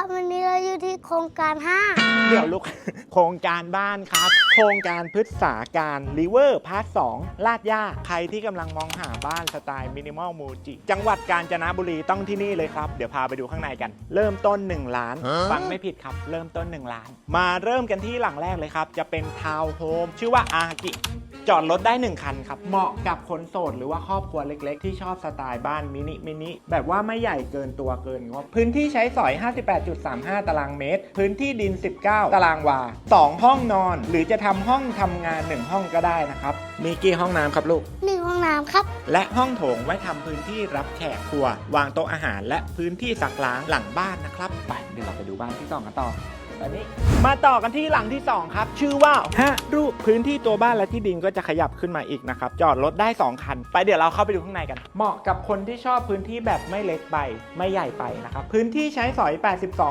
ครับวันนี้เราอยู่ที่โครงการ เดี๋ยวลูกโครงการบ้านครับ โครงการพฤกษาการริเวอร์พาร์ทสองลาดย่าใครที่กำลังมองหาบ้านสไตล์มินิมอลมูจิจังหวัดกาญจนบุรีต้องที่นี่เลยครับ เดี๋ยวพาไปดูข้างในกัน เริ่มต้น 1 ล้าน ฟังไม่ผิดครับ เริ่มต้น 1 ล้าน มาเริ่มกันที่หลังแรกเลยครับ จะเป็นทาวน์โฮมชื่อว่าอากิ จอดรถได้ 1 คันครับ เหมาะกับคนโสดหรือว่าครอบครัวเล็กๆ ที่ชอบสไตล์บ้านมินิมินิแบบว่าไม่ใหญ่เกินตัวเกินงบพื้นที่ใช้สอย 58.35 ตารางเมตร พื้นที่ดิน 19 ตารางวา 2 ห้องนอน หรือจะทำห้องทำงาน 1 ห้องก็ได้นะครับ มีกี่ห้องน้ำครับลูก1หนึ่งห้องน้ำครับ และห้องโถงไว้ทำพื้นที่รับแขกครัว วางโต๊ะอาหารและพื้นที่ซักล้างหลังบ้านนะครับไปเดี๋ยวเราไปดูบ้านที่สองกันต่อตอนนี้มาต่อกันที่หลังที่ 2 ครับ ชื่อว่าฮะรูปพื้นที่ตัวบ้านและที่ดินก็จะขยับขึ้นมาอีกนะครับ จอดรถได้ 2 คัน ไปเดี๋ยวเราเข้าไปดูข้างในกัน เหมาะกับคนที่ชอบพื้นที่แบบไม่เล็กไป ไม่ใหญ่ไปนะครับ พื้นที่ใช้สอย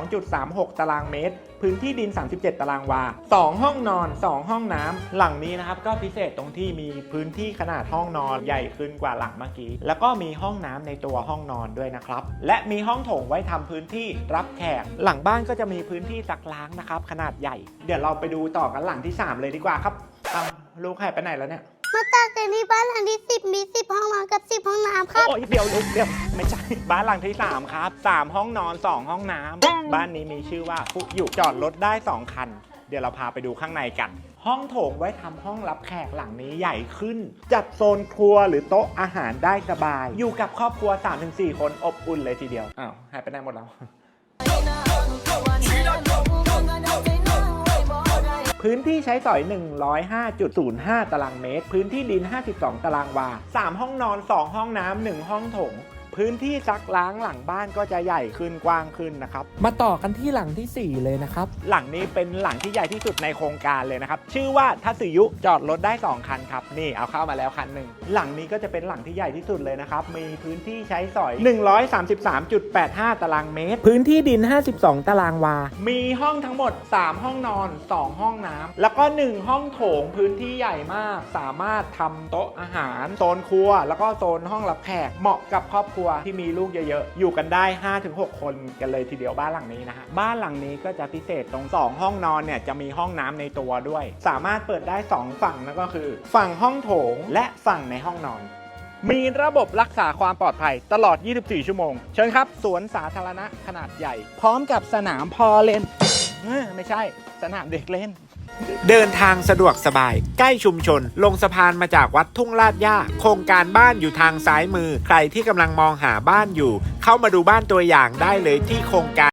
82.36 ตารางเมตร พื้นที่ดิน 37 ตารางวา 2 ห้องนอน 2 ห้องน้ำหลังนี้นะครับก็พิเศษตรงที่มีพื้นที่ขนาดห้องนอนใหญ่ขึ้นกว่าหลังเมื่อกี้ แล้วก็มีห้องน้ำในตัวห้องนอนด้วยนะครับ และมีห้องโถงไว้ทำพื้นที่รับแขก หลังบ้านก็จะมีพื้นที่ซักล้างนะครับ ขนาดใหญ่ เดี๋ยวเราไปดูต่อกันหลังที่ 3 เลยดีกว่าครับเอาลูกหายไปไหนแล้วเนี่ยมาต่อกันที่บ้านหลังที่10มี10ห้องนอนกับ10ห้องน้ำครับโอ้ยเดี๋ยวลูกเดี๋ยวไม่ใช่บ้านหลังที่3ครับ3ห้องนอน 2 ห้องน้ำบ้านนี้มีชื่อว่าฟุอยู่จอดรถได้ 2 คัน เดี๋ยวเราพาไปดูข้างในกัน ห้องโถงไว้ทำห้องรับแขกหลังนี้ใหญ่ขึ้น จัดโซนครัวหรือโต๊ะอาหารได้สบาย อยู่กับครอบครัว 3-4 คนอบอุ่นเลยทีเดียวอ้าวหายไปไหนหมดแล้วพื้นที่ใช้สอย 105.05 ตารางเมตร พื้นที่ดิน 52 ตารางวา 3 ห้องนอน 2 ห้องน้ำ 1 ห้องโถง พื้นที่ซักล้างหลังบ้านก็จะใหญ่ขึ้นกว้างขึ้นนะครับ มาต่อกันที่หลังที่ 4 เลยนะครับ หลังนี้เป็นหลังที่ใหญ่ที่สุดในโครงการเลยนะครับ ชื่อว่าทัศยุจอดรถได้ 2 คันครับ นี่เอาเข้ามาแล้วคันหนึ่ง หลังนี้ก็จะเป็นหลังที่ใหญ่ที่สุดเลยนะครับ มีพื้นที่ใช้สอย 133.85 ตารางเมตร พื้นที่ดิน 52 ตารางวา มีห้องทั้งหมด 3 ห้องนอน 2 ห้องน้ำแล้วก็ 1 ห้องโถงพื้นที่ใหญ่มาก สามารถทำโต๊ะอาหาร โซนครัว แล้วก็โซนห้องรับแขก เหมาะกับครอบครัวที่มีลูกเยอะๆ อยู่กันได้ 5-6 คนกันเลยทีเดียวบ้านหลังนี้นะฮะ บ้านหลังนี้ก็จะพิเศษตรง 2 ห้องนอนเนี่ยจะมีห้องน้ำในตัวด้วย สามารถเปิดได้ 2 ฝั่งนั่นก็คือ ฝั่งห้องโถงและฝั่งในห้องนอน มีระบบรักษาความปลอดภัยตลอด 24 ชั่วโมง เชิญครับ สวนสาธารณะขนาดใหญ่ พร้อมกับสนามพอเล่นไม่ใช่ สนามเด็กเล่น เดินทางสะดวกสบาย ใกล้ชุมชน ลงสะพานมาจากวัดทุ่งลาดย่า โครงการบ้านอยู่ทางซ้ายมือ ใครที่กำลังมองหาบ้านอยู่ เข้ามาดูบ้านตัวอย่างได้เลยที่โครงการ